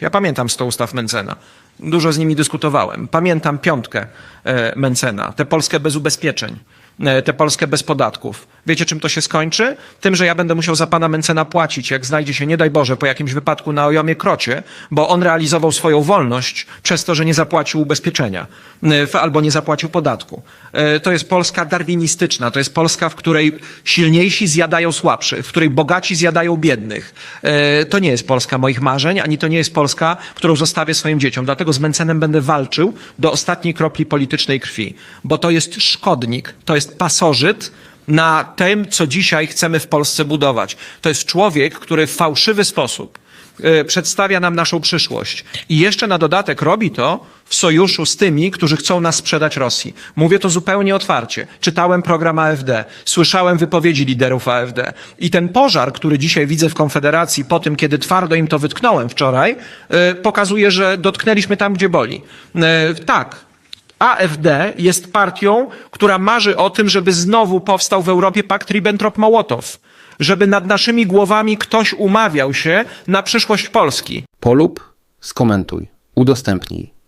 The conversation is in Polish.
Ja pamiętam 100 ustaw Mencena. Dużo z nimi dyskutowałem. Pamiętam piątkę e, Mencena, tę Polskę bez ubezpieczeń, e, tę Polskę bez podatków. Wiecie, czym to się skończy? Tym, że ja będę musiał za pana Mencena płacić, jak znajdzie się, nie daj Boże, po jakimś wypadku na ojomie krocie, bo on realizował swoją wolność przez to, że nie zapłacił ubezpieczenia w- albo nie zapłacił podatku. E, To jest Polska darwinistyczna, to jest Polska, w której silniejsi zjadają słabszych, w której bogaci zjadają biednych. E, To nie jest Polska moich marzeń, ani to nie jest Polska, którą zostawię swoim dzieciom. Dlatego z Mencenem będę walczył do ostatniej kropli politycznej krwi, bo to jest szkodnik, to jest pasożyt na tym, co dzisiaj chcemy w Polsce budować. To jest człowiek, który w fałszywy sposób e, przedstawia nam naszą przyszłość. I jeszcze na dodatek robi to w sojuszu z tymi, którzy chcą nas sprzedać Rosji. Mówię to zupełnie otwarcie. Czytałem program AfD, słyszałem wypowiedzi liderów AfD. I ten pożar, który dzisiaj widzę w Konfederacji, po tym, kiedy twardo im to wytknąłem wczoraj, e, pokazuje, że dotknęliśmy tam, gdzie boli. E, Tak, AfD jest partią, która marzy o tym, żeby znowu powstał w Europie pakt Ribbentrop-Mołotow. Żeby nad naszymi głowami ktoś umawiał się na przyszłość Polski. Polub, skomentuj, udostępnij.